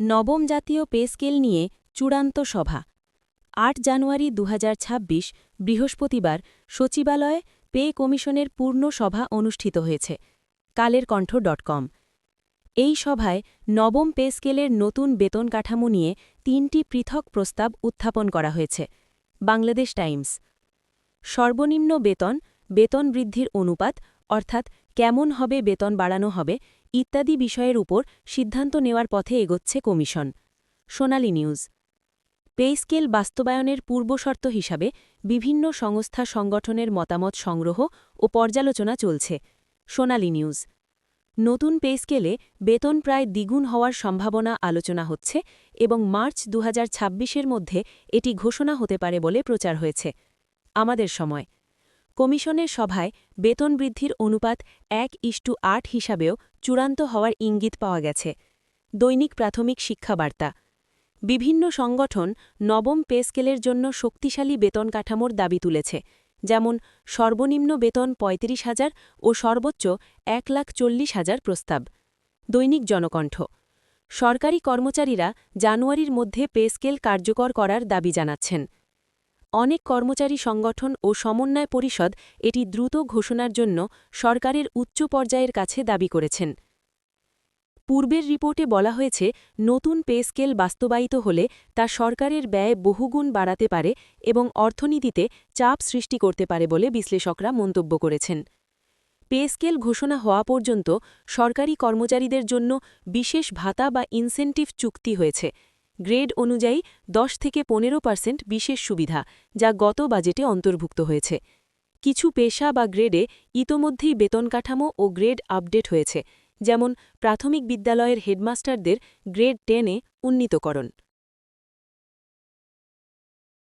নবম জাতীয় pay scale নিয়ে চূড়ান্ত সভা। আট জানুয়ারি দু হাজার ছাব্বিশ, বৃহস্পতিবার সচিবালয়ে পে কমিশনের পূর্ণ সভা অনুষ্ঠিত হয়েছে। Kaler Kantho dot com. এই সভায় নবম পে স্কেলের নতুন বেতন কাঠামো নিয়ে তিনটি পৃথক প্রস্তাব উত্থাপন করা হয়েছে। বাংলাদেশ টাইমস। সর্বনিম্ন বেতন বেতন বৃদ্ধির অনুপাত, অর্থাৎ কেমন হবে বেতন বাড়ানো হবে ইত্যাদি বিষয়ের উপর সিদ্ধান্ত নেওয়ার পথে এগোচ্ছে কমিশন। সোনালী নিউজ। পে স্কেল বাস্তবায়নের পূর্বশর্ত হিসাবে বিভিন্ন সংস্থা সংগঠনের মতামত সংগ্রহ ও পর্যালোচনা চলছে। সোনালী নিউজ। নতুন পে স্কেলে বেতন প্রায় দ্বিগুণ হওয়ার সম্ভাবনা আলোচনা হচ্ছে এবং মার্চ দু এর মধ্যে এটি ঘোষণা হতে পারে বলে প্রচার হয়েছে। আমাদের সময়। কমিশনের সভায় বেতন বৃদ্ধির অনুপাত এক ইস্টু আট হিসাবেও চূড়ান্ত হওয়ার ইঙ্গিত পাওয়া গেছে। দৈনিক প্রাথমিক শিক্ষাবার্তা। বিভিন্ন সংগঠন নবম পে স্কেলের জন্য শক্তিশালী বেতন কাঠামোর দাবি তুলেছে, যেমন সর্বনিম্ন বেতন ৩৫ হাজার ও সর্বোচ্চ এক লাখ চল্লিশ হাজার প্রস্তাব। দৈনিক জনকণ্ঠ। সরকারি কর্মচারীরা জানুয়ারির মধ্যে পে স্কেল কার্যকর করার দাবি জানাচ্ছেন। অনেক কর্মচারী সংগঠন ও সমন্বয় পরিষদ এটি দ্রুত ঘোষণার জন্য সরকারের উচ্চ পর্যায়ের কাছে দাবি করেছেন। পূর্বের রিপোর্টে বলা হয়েছে, নতুন পে স্কেল বাস্তবায়িত হলে তা সরকারের ব্যয় বহুগুণ বাড়াতে পারে এবং অর্থনীতিতে চাপ সৃষ্টি করতে পারে বলে বিশ্লেষকরা মন্তব্য করেছেন। পে স্কেল ঘোষণা হওয়া পর্যন্ত সরকারি কর্মচারীদের জন্য বিশেষ ভাতা বা ইনসেন্টিভ চুক্তি হয়েছে গ্রেড অনুযায়ী দশ থেকে পনেরো পার্সেন্ট বিশেষ সুবিধা, যা গত বাজেটে অন্তর্ভুক্ত হয়েছে। কিছু পেশা বা গ্রেডে ইতোমধ্যেই বেতন কাঠামো ও গ্রেড আপডেট হয়েছে, যেমন প্রাথমিক বিদ্যালয়ের হেডমাস্টারদের গ্রেড টেনে উন্নীতকরণ।